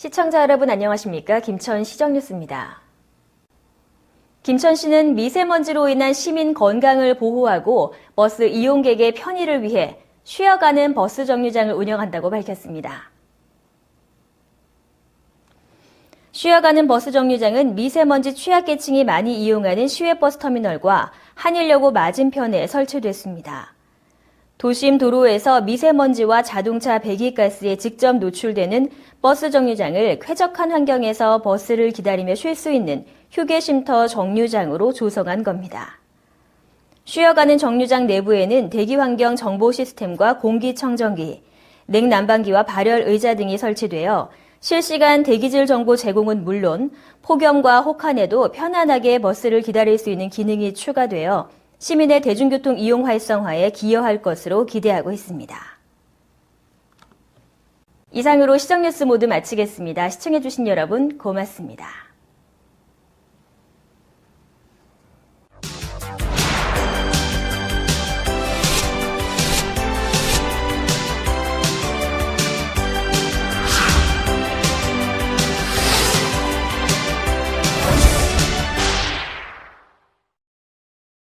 시청자 여러분 안녕하십니까? 김천 시정뉴스입니다. 김천 시는 미세먼지로 인한 시민 건강을 보호하고 버스 이용객의 편의를 위해 쉬어가는 버스 정류장을 운영한다고 밝혔습니다. 쉬어가는 버스 정류장은 미세먼지 취약계층이 많이 이용하는 시외버스 터미널과 한일여고 맞은편에 설치됐습니다. 도심 도로에서 미세먼지와 자동차 배기가스에 직접 노출되는 버스 정류장을 쾌적한 환경에서 버스를 기다리며 쉴 수 있는 휴게 쉼터 정류장으로 조성한 겁니다. 쉬어가는 정류장 내부에는 대기 환경 정보 시스템과 공기청정기, 냉난방기와 발열 의자 등이 설치되어 실시간 대기질 정보 제공은 물론 폭염과 혹한에도 편안하게 버스를 기다릴 수 있는 기능이 추가되어 시민의 대중교통 이용 활성화에 기여할 것으로 기대하고 있습니다. 이상으로 시정뉴스 모두 마치겠습니다. 시청해주신 여러분 고맙습니다.